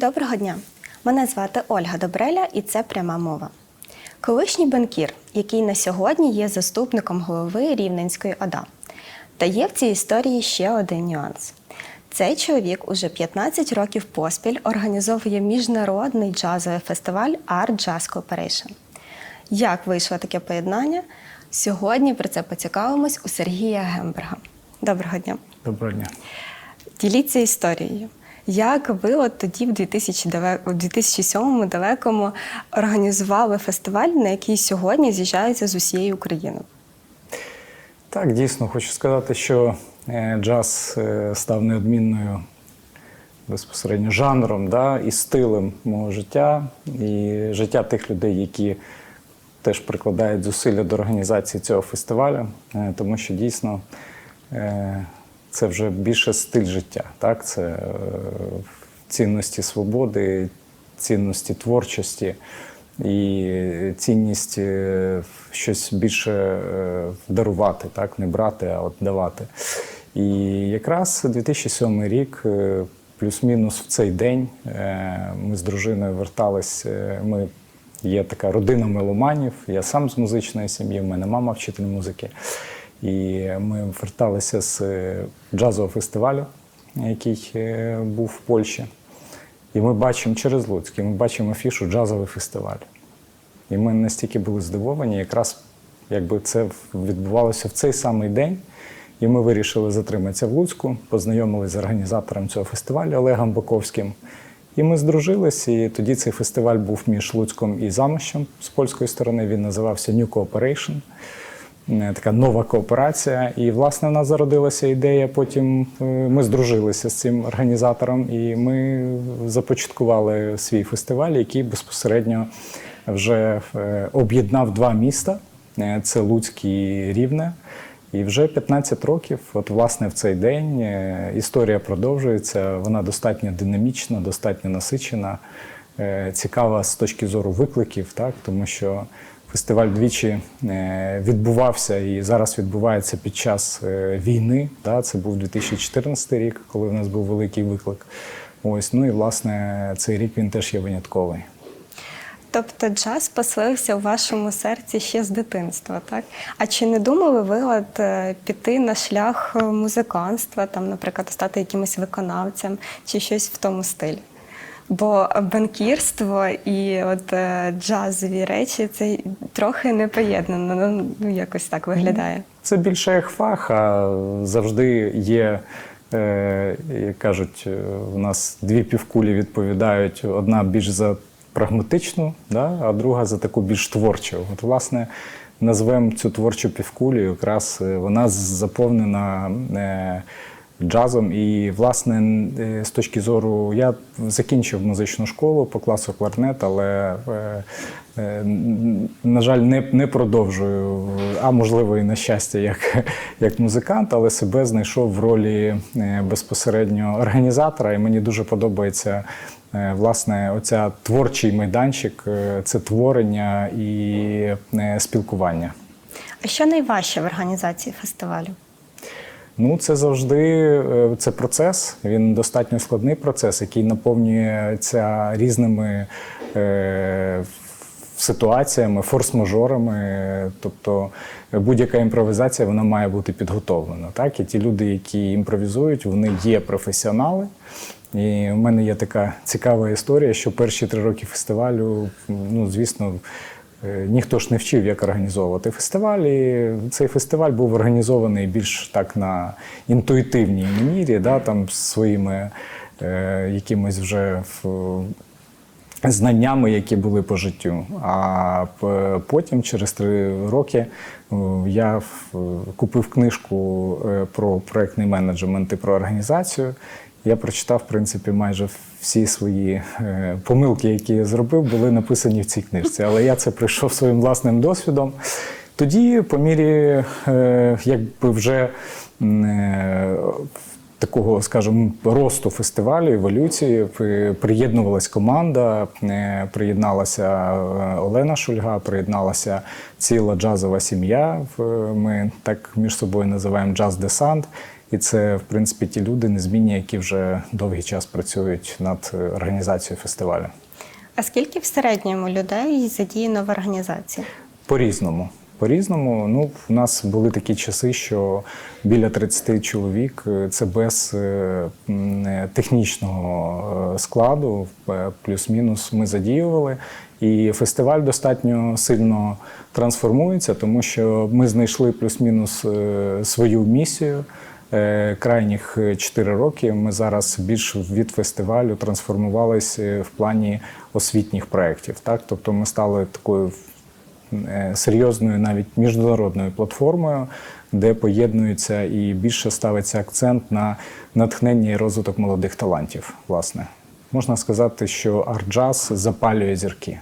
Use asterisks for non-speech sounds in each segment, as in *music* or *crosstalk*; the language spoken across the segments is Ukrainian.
Доброго дня! Мене звати Ольга Добреля, і це пряма мова. Колишній банкір, який на сьогодні є заступником голови Рівненської ОДА. Та є в цій історії ще один нюанс. Цей чоловік уже 15 років поспіль організовує міжнародний джазовий фестиваль Art Jazz Corporation. Як вийшло таке поєднання? Сьогодні про це поцікавимось у Сергія Гемберга. Доброго дня! Доброго дня. Діліться історією. Як ви от тоді, в 2009 у 2007 далекому, організували фестиваль, на який сьогодні з'їжджаються з усієї України? Так, дійсно, хочу сказати, що е, джаз е, став неодмінною безпосередньо жанром да, і стилем мого життя, і життя тих людей, які теж прикладають зусилля до організації цього фестивалю, е, тому що дійсно це вже більше стиль життя. Так? Це е, цінності свободи, цінності творчості і цінність е, щось більше е, дарувати, так? не брати, а от давати. І якраз 2007 рік, плюс-мінус в цей день, ми з дружиною вертались. Ми є така родина меломанів. Я сам з музичної сім'ї, в мене мама вчитель музики. І ми верталися з е, джазового фестивалю, який е, був в Польщі. І ми бачимо через Луцьк, і ми бачимо афішу джазовий фестиваль. І ми настільки були здивовані, якраз якби це відбувалося в цей самий день. І ми вирішили затриматися в Луцьку, познайомилися з організатором цього фестивалю Олегом Баковським. І ми здружились, і тоді цей фестиваль був між Луцьком і Замощем з польської сторони. Він називався New Cooperation. Е, Така нова кооперація. І, власне, в нас зародилася ідея. Потім е, ми здружилися з цим організатором, і ми започаткували свій фестиваль, який безпосередньо вже е, об'єднав два міста: це Луцьк і Рівне. І вже 15 років, от власне в цей день історія продовжується. Вона достатньо динамічна, достатньо насичена, цікава з точки зору викликів, так тому що фестиваль двічі е, відбувався і зараз відбувається під час е, війни. Це був 2014 рік, коли в нас був великий виклик. Ось ну і власне цей рік він теж є винятковий. Тобто джаз поселився у вашому серці ще з дитинства, так? А чи не думали ви от е, піти на шлях музиканства, там, наприклад, стати якимось виконавцем чи щось в тому стилі? Бо банкірство і от е, джазові речі це трохи не поєднано, ну, ну якось так виглядає. Це більше як фах, а завжди є. е, Як кажуть, е, у нас дві півкулі відповідають: одна більш за прагматичну, да, а друга за таку більш творчу. От, власне, назвемо цю творчу півкулю, якраз е, вона заповнена е, джазом. І, власне, е, з точки зору, я закінчив музичну школу по класу кларнет, але, е, е, на жаль, не, не продовжую, а можливо, і на щастя, як, *laughs* як музикант, але себе знайшов в ролі безпосередньо організатора, і мені дуже подобається. Власне, оця творчий майданчик це творення і спілкування. А що найважче в організації фестивалю? Ну, це завжди е, це процес. Він достатньо складний процес, який наповнюється різними е, ситуаціями, форс-мажорами. Тобто будь-яка імпровізація вона має бути підготовлена. Так? І ті люди, які імпровізують, вони є професіонали. І в мене є така цікава історія, що перші три роки фестивалю, ну звісно, ніхто ж не вчив, як організовувати фестиваль. І цей фестиваль був організований більш так на інтуїтивній манірі, да, там своїми е, якимось вже знаннями, які були по життю. А потім, через три роки, е, я купив книжку е, про проектний менеджмент і про організацію. Я прочитав, в принципі, майже всі свої е, помилки, які я зробив, були написані в цій книжці. Але я це прийшов своїм власним досвідом. Тоді, по мірі, е, якби вже е, такого, скажімо, росту фестивалю, еволюції. При- Приєднувалась команда, приєдналася Олена Шульга, приєдналася ціла джазова сім'я. Ми так між собою називаємо джаз-десант. І це, в принципі, ті люди незмінні, які вже довгий час працюють над е, організацією фестивалю. А скільки в середньому людей задіяно в організації? По-різному. По-різному, ну, у нас були такі часи, що біля 30 чоловік е, це без е, технічного складу, плюс-мінус ми задіювали. І фестиваль достатньо сильно трансформується, тому що ми знайшли плюс-мінус свою місію. Е, Крайніх 4 роки ми зараз більш від фестивалю трансформувалися в плані освітніх проєктів. Так? Тобто ми стали такою е, серйозною навіть міжнародною платформою, де поєднуються і більше ставиться акцент на натхнення і розвиток молодих талантів. Власне, можна сказати, що арт-джаз запалює зірки.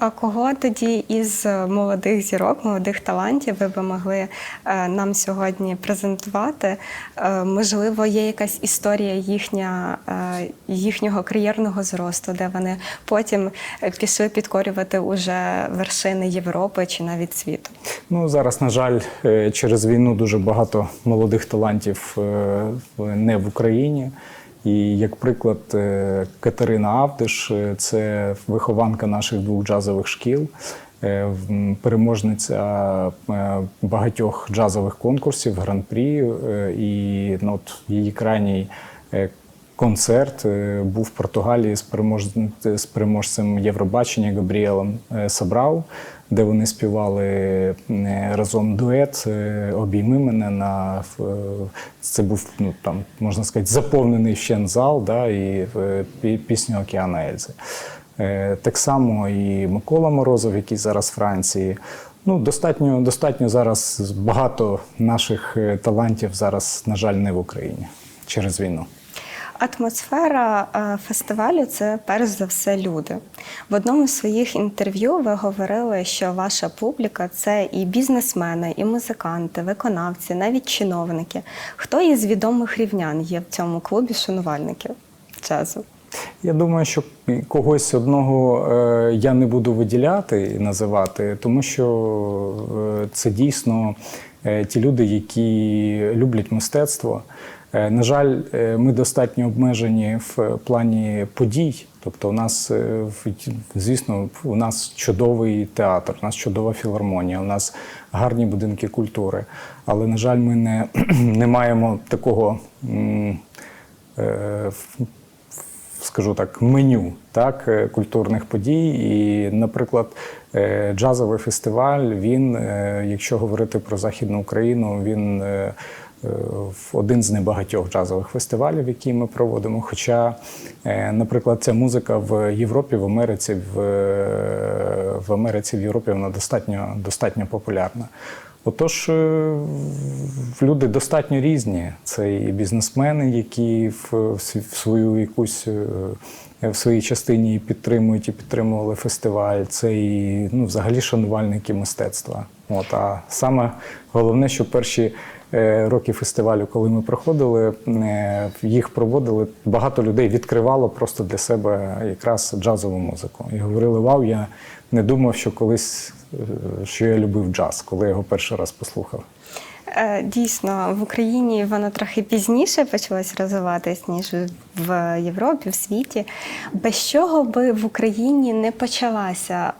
А кого тоді із молодих зірок, молодих талантів ви би могли е, нам сьогодні презентувати? Е, можливо, є якась історія їхня, е, їхнього кар'єрного зросту, де вони потім е, пішли підкорювати уже вершини Європи чи навіть світу? Ну зараз, на жаль, е, через війну дуже багато молодих талантів е, не в Україні. І як приклад, е, Катерина Авдиш е, це вихованка наших двох джазових шкіл, е, переможниця багатьох джазових конкурсів, гран-прі. І ну, от її крайній концерт був в Португалії з, переможцем Євробачення Габріелем е, Сабрау, де вони співали разом дует е, Обійми мене на е, це був ну там можна сказати заповнений вщен зал, да, і е, пісню Океана Ельзи. Так само і Микола Морозов, який зараз в Франції. Ну, достатньо, достатньо зараз багато наших талантів зараз, на жаль, не в Україні через війну. Атмосфера е, фестивалю це перш за все люди. В одному з своїх інтерв'ю ви говорили, що ваша публіка це і бізнесмени, і музиканти, виконавці, навіть чиновники. Хто із відомих рівнян є в цьому клубі шанувальників джазу? Я думаю, що когось одного е, я не буду виділяти і називати, тому що е, це дійсно ті люди, які люблять мистецтво. Е, На жаль, е, ми достатньо обмежені в плані подій. Тобто, у нас, е, звісно, у нас чудовий театр, у нас чудова філармонія, у нас гарні будинки культури. Але, на жаль, ми не, *clears throat* не маємо такого. е, скажу так, меню так, е, культурних подій. І, наприклад, е, джазовий фестиваль, він, е, якщо говорити про Західну Україну, він в- один з небагатьох джазових фестивалів, які ми проводимо. Хоча, е, наприклад, ця музика в Європі, в Америці, в, е, в Америці, в Європі вона достатньо, достатньо популярна. Отож, е, люди достатньо різні. Це і бізнесмени, які в, свою якусь в своїй частині підтримують і підтримували фестиваль. Це і ну, взагалі шанувальники мистецтва. От, а саме головне, що перші е, роки фестивалю, коли ми проходили, е, їх проводили, багато людей відкривало просто для себе якраз джазову музику. І говорили: Вау, я не думав, що колись е, що я любив джаз, коли я його перший раз послухав. Дійсно, в Україні воно трохи пізніше почалось розвиватись, ніж в Європі, в світі. Без чого би в Україні не почалася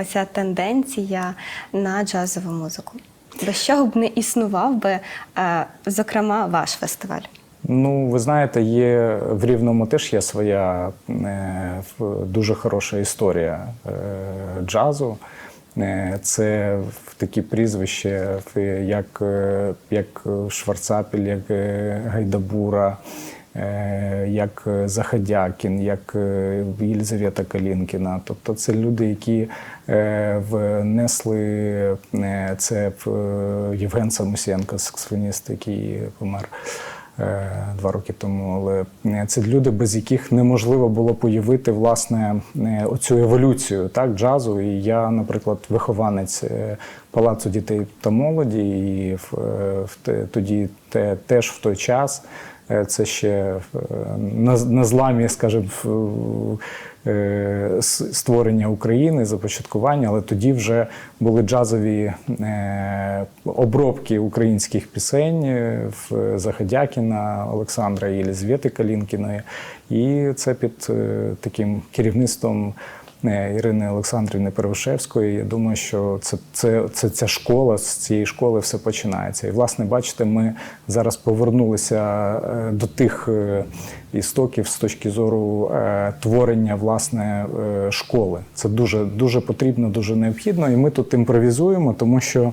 оця тенденція на джазову музику? Без чого б не існував би, е, зокрема, ваш фестиваль? Ну, ви знаєте, є в Рівному теж є своя е, дуже хороша історія е, джазу. Це такі прізвища, як, як Шварцапіль, як Гайдабура, як е, Заходякін, як е, Єлизавета Калінкіна. Тобто це люди, які е, внесли е, це в е, Євген Самусенко, саксофоніст, який помер е, два роки тому. Але е, це люди, без яких неможливо було появити власне е, оцю еволюцію так, джазу. І я, наприклад, вихованець е, палацу дітей та молоді, і в, е, в тоді те, теж в той час. Е, Це ще е, на, на зламі, скажімо, е, створення України, започаткування, але тоді вже були джазові обробки українських пісень в Заходякіна, Олександра і Єлізавети Калінкіної. І це під таким керівництвом Ірини Олександрівни Первошевської. Я думаю, що це, це, це ця школа, з цієї школи все починається. І, власне, бачите, ми зараз повернулися е, до тих е, істоків з точки зору е, творення власне е, школи. Це дуже, дуже потрібно, дуже необхідно. І ми тут імпровізуємо, тому що.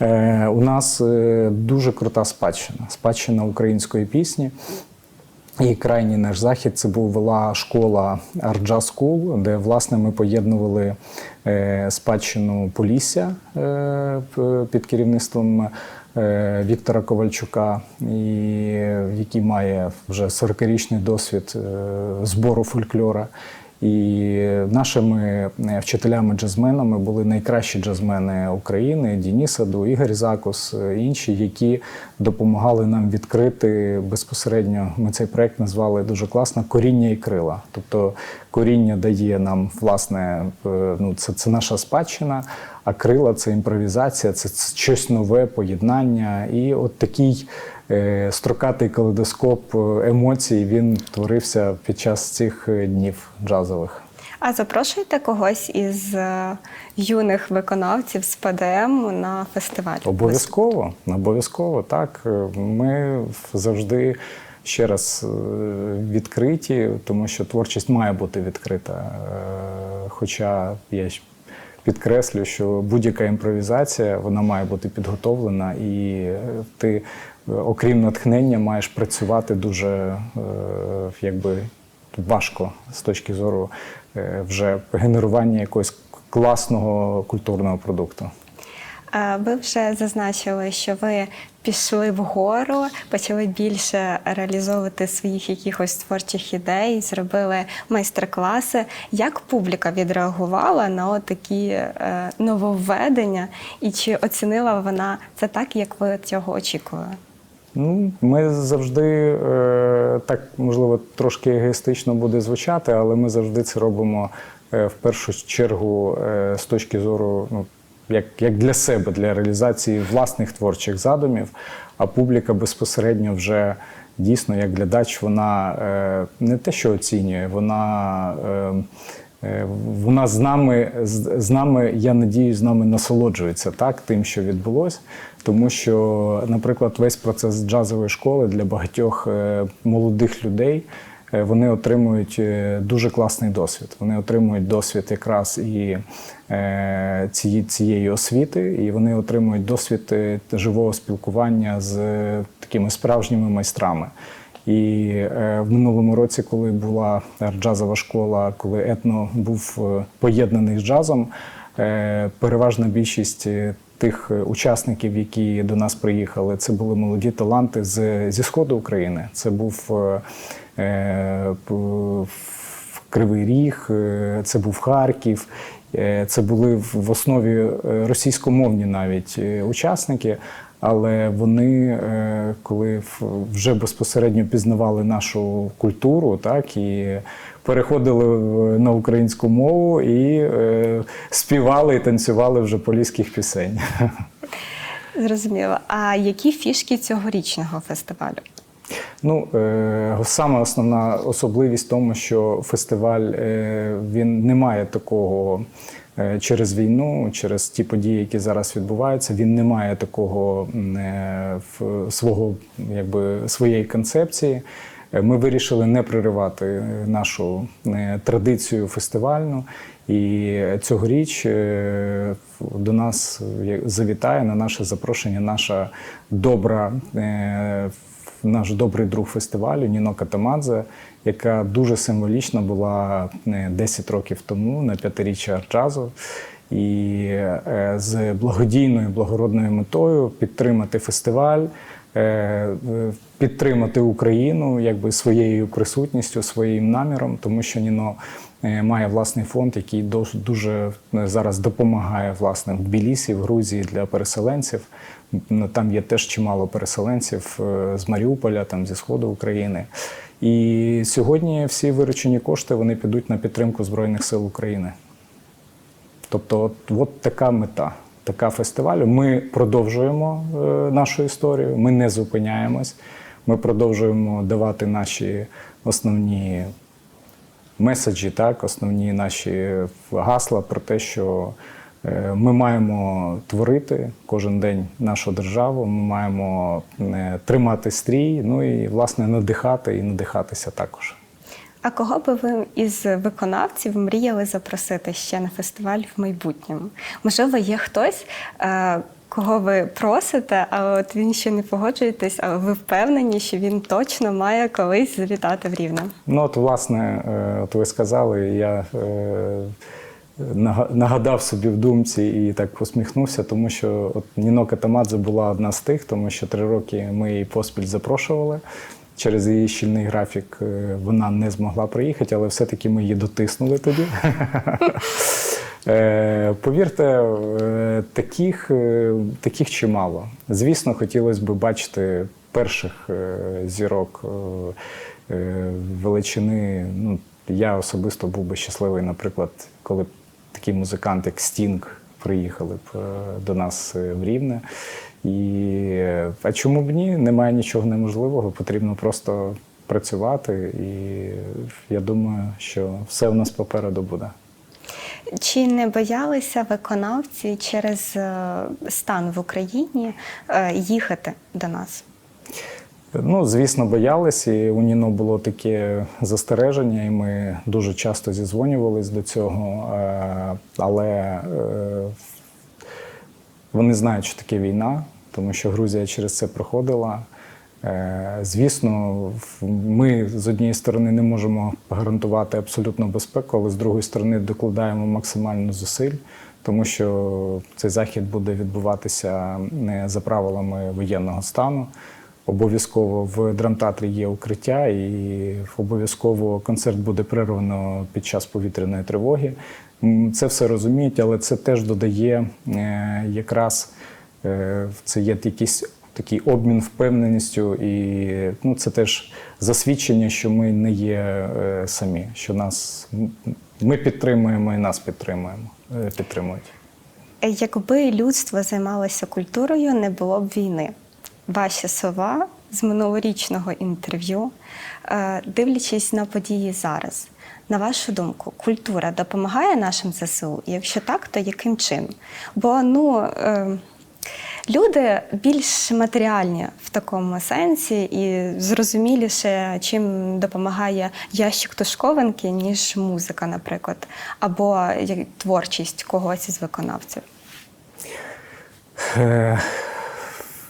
Е, У нас е, дуже крута спадщина, спадщина української пісні. І крайній наш захід це була школа Арджа Скул, де власне ми поєднували е, спадщину Полісся е, під керівництвом е, Віктора Ковальчука, який має вже 40-річний досвід збору фольклора. І нашими е, вчителями-джазменами були найкращі джазмени України: Дініс Аду, Ігор Закус, е, інші, які допомагали нам відкрити безпосередньо. Ми цей проект назвали дуже класно коріння і крила. Тобто коріння дає нам власне, е, ну це, це наша спадщина, а крила це імпровізація, це, щось нове поєднання. І от такий строкатий калейдоскоп е, емоцій він творився під час цих е, днів джазових. А запрошуєте когось із е, юних виконавців з ПДМ на фестиваль? Обов'язково, обов'язково так. Е, Ми завжди ще раз е, відкриті, тому що творчість має бути відкрита. Е, Хоча я підкреслю, що будь-яка імпровізація вона має бути підготовлена, і е, ти, е, окрім натхнення, маєш працювати дуже е, якби важко з точки зору вже генерування якогось класного культурного продукту. Ви вже зазначили, що ви пішли вгору, почали більше реалізовувати своїх якихось творчих ідей, зробили майстер-класи. Як публіка відреагувала на такі е, нововведення, і чи оцінила вона це так, як ви цього очікували? Ну, ми завжди е, так можливо трошки егоїстично буде звучати, але ми завжди це робимо е, в першу чергу е, з точки зору, ну як, як для себе, для реалізації власних творчих задумів. А публіка безпосередньо вже дійсно, як глядач, вона е, не те, що оцінює, вона. Е, Е, Вона з нами, з нами, я надіюсь, з нами насолоджується так, тим, що відбулося. Тому що, наприклад, весь процес джазової школи для багатьох е, молодих людей вони отримують е, дуже класний досвід. Вони отримують досвід якраз і е, цієї, освіти, і вони отримують досвід е, живого спілкування з е, такими справжніми майстрами. І е, в минулому році, коли була джазова школа, коли етно був е, поєднаний з джазом, е, переважна більшість е, тих е, учасників, які до нас приїхали, це були молоді таланти з, зі сходу України. Це був е, е, в Кривий Ріг, е, це був Харків. е, Це були в основі е, російськомовні навіть е, учасники, але вони, е, коли вже безпосередньо пізнавали нашу культуру, так і переходили на українську мову і е, співали і танцювали вже поліських пісень. *laughs* Зрозуміло. А які фішки цьогорічного фестивалю? Ну, е, саме основна особливість в тому, що фестиваль е, він не має такого е, через війну, через ті події, які зараз відбуваються, він не має такого свого, якби, своєї концепції. Ми вирішили не приривати нашу традицію фестивальну. І цьогоріч до нас завітає на наше запрошення наша добра наш добрий друг фестивалю Ніно Катамадзе, яка дуже символічна була е, 10 років тому на п'ятиріччя джазу. І е, з благодійною благородною метою підтримати фестиваль, е, підтримати Україну якби своєю присутністю, своїм наміром, тому що Ніно має власний фонд, який дуже е, зараз допомагає власне в Тбілісі, в Грузії для переселенців. Там є теж чимало переселенців е, з Маріуполя, там зі сходу України. І сьогодні всі виручені кошти вони підуть на підтримку Збройних сил України. Тобто, от, от така мета, така фестивалю. Ми продовжуємо е, нашу історію, ми не зупиняємось. Ми продовжуємо давати наші основні меседжі, так, основні наші гасла про те, що е, ми маємо творити кожен день нашу державу, ми маємо е, тримати стрій, ну і власне надихати і надихатися також. А кого би ви із виконавців мріяли запросити ще на фестиваль в майбутньому? Можливо, є хтось, е, кого ви просите, а от він ще не погоджуєтесь, але ви впевнені, що він точно має колись завітати в Рівне? Ну, от, власне, е, от ви сказали, я е, нагадав собі в думці і так посміхнувся, тому що от Ніно Катамадзе була одна з тих, тому що три роки ми її поспіль запрошували. Через її щільний графік е, вона не змогла приїхати, але все-таки ми її дотиснули тоді. *laughs* Е, Повірте, е, таких, е, таких чимало. Звісно, хотілося б бачити перших зірок величини. Ну, я особисто був би щасливий, наприклад, коли б такий музикант, як Стінг, приїхали б до нас в Рівне. І а чому б ні? Немає нічого неможливого, потрібно просто працювати. І я думаю, що все в нас попереду буде. Чи не боялися виконавці через е, стан в Україні е, їхати до нас? Ну, звісно, боялись, і у Ніно було таке застереження, і ми дуже часто зізвонювались до цього. Е, Але вони знають, що таке війна, тому що Грузія через це проходила. Е, Звісно, ми з однієї сторони не можемо гарантувати абсолютну безпеку, але з другої сторони докладаємо максимально зусиль, тому що цей захід буде відбуватися не за правилами воєнного стану. Обов'язково в драмтеатрі є укриття, і обов'язково концерт буде перервано під час повітряної тривоги. Це все розуміють, але це теж додає е, якраз е, це є якийсь такий обмін впевненістю, і ну, це теж засвідчення, що ми не є е, самі, що нас ми підтримуємо і нас підтримуємо, е, підтримують. Е, Якби людство займалося культурою, не було б війни. Ваші слова з минулорічного інтерв'ю, дивлячись на події зараз, на вашу думку, культура допомагає нашим ЗСУ? Якщо так, то яким чином? Бо ну. Люди більш матеріальні в такому сенсі і зрозуміліше, чим допомагає ящик тушковинки, ніж музика, наприклад, або творчість когось із виконавців. Е,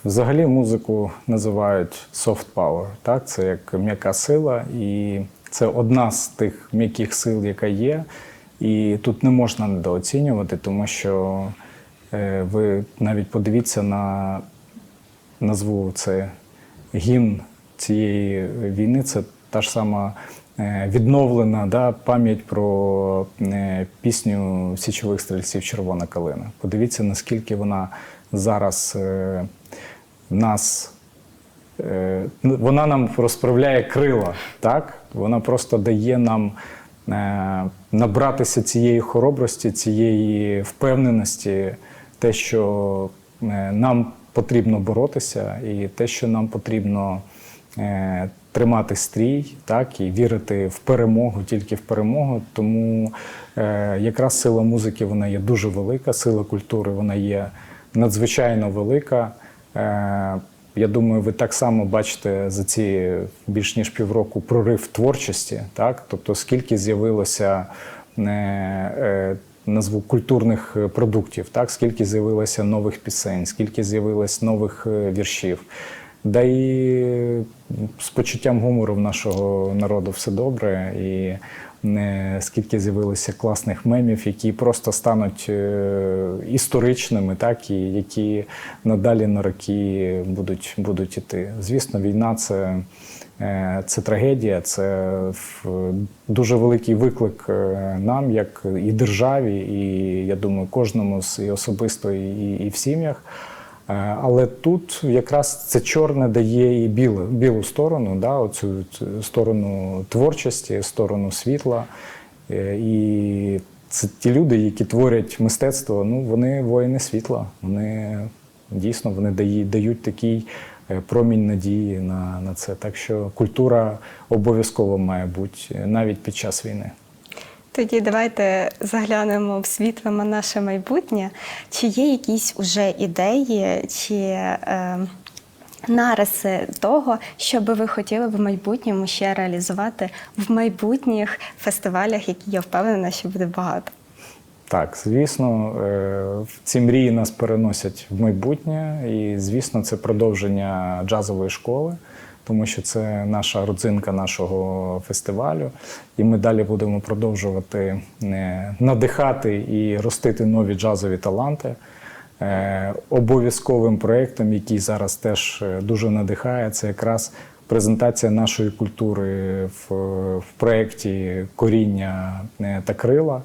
Взагалі музику називають soft power, так? це як м'яка сила, і це одна з тих м'яких сил, яка є. І тут не можна недооцінювати, тому що ви навіть подивіться на назву це гімн цієї війни. Це та ж сама е, відновлена да, пам'ять про е, пісню січових стрільців Червона калина. Подивіться, наскільки вона зараз е, нас. е, Вона нам розправляє крила, так? Вона просто дає нам е, набратися цієї хоробрості, цієї впевненості, те, що е, нам потрібно боротися, і те, що нам потрібно е, тримати стрій, так, і вірити в перемогу, тільки в перемогу. Тому е, якраз сила музики вона є дуже велика, сила культури вона є надзвичайно велика. Я думаю, ви так само бачите за ці більш ніж півроку прорив творчості, так? Тобто, скільки з'явилося назву культурних е, продуктів, так? скільки з'явилося нових пісень, скільки з'явилось нових е, віршів. Да і з почуттям гумору в нашого народу все добре. І скільки з'явилося класних мемів, які просто стануть е, історичними, так і які надалі на роки будуть, будуть іти. Звісно, війна це. Е, Це трагедія, це дуже великий виклик е, нам, як і державі, і я думаю, кожному з і особисто, і, і в сім'ях. Е, Але тут якраз це чорне дає і білу, білу сторону, да, оцю сторону творчості, сторону світла. І це ті люди, які творять мистецтво, ну вони воїни світла. Вони дійсно вони дають, такий промінь надії на, на це. Так що культура обов'язково має бути е, навіть під час війни. Тоді давайте заглянемо в світло на наше майбутнє. Чи є якісь уже ідеї, чи е, нариси того, що би ви хотіли в майбутньому ще реалізувати в майбутніх фестивалях, які я впевнена, що буде багато? Так, звісно, е, ці мрії нас переносять в майбутнє, і звісно, це продовження джазової школи, тому що це наша родзинка нашого фестивалю. І ми далі будемо продовжувати е, надихати і ростити нові джазові таланти. Е, Обов'язковим проєктом, який зараз теж дуже надихає, це якраз презентація нашої культури в, в проєкті Коріння та крила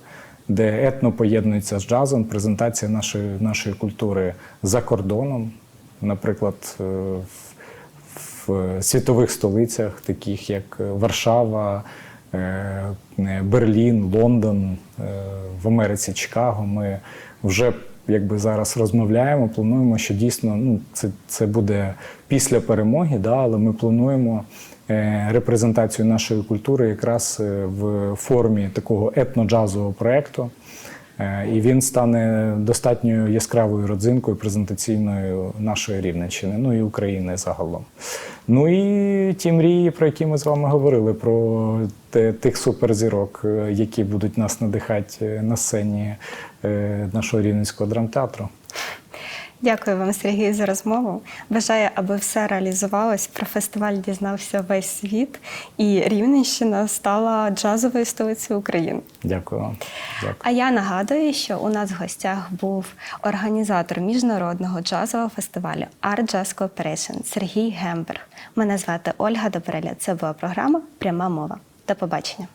де етно поєднується з джазом, презентація нашої, нашої культури за кордоном, наприклад, е, в, в світових столицях, таких як Варшава, е, е, Берлін, Лондон, е, в Америці Чикаго. Ми вже якби зараз розмовляємо, плануємо, що дійсно ну, це, це буде після перемоги, да, але ми плануємо е, репрезентацію нашої культури якраз е, в формі такого етно-джазового проєкту. Е, І він стане достатньо яскравою родзинкою презентаційною нашої Рівненщини, ну і України загалом. Ну і ті мрії, про які ми з вами говорили, про тих суперзірок, е, які будуть нас надихати е, на сцені е, нашого рівненського драмтеатру. Дякую вам, Сергій, за розмову. Бажаю, аби все реалізувалось. Про фестиваль дізнався весь світ, і Рівненщина стала джазовою столицею України. Дякую вам. Дякую. А я нагадую, що у нас в гостях був організатор міжнародного джазового фестивалю Art Jazz Cooperation Сергій Гемберг. Мене звати Ольга Добреля. Це була програма Пряма мова. До побачення.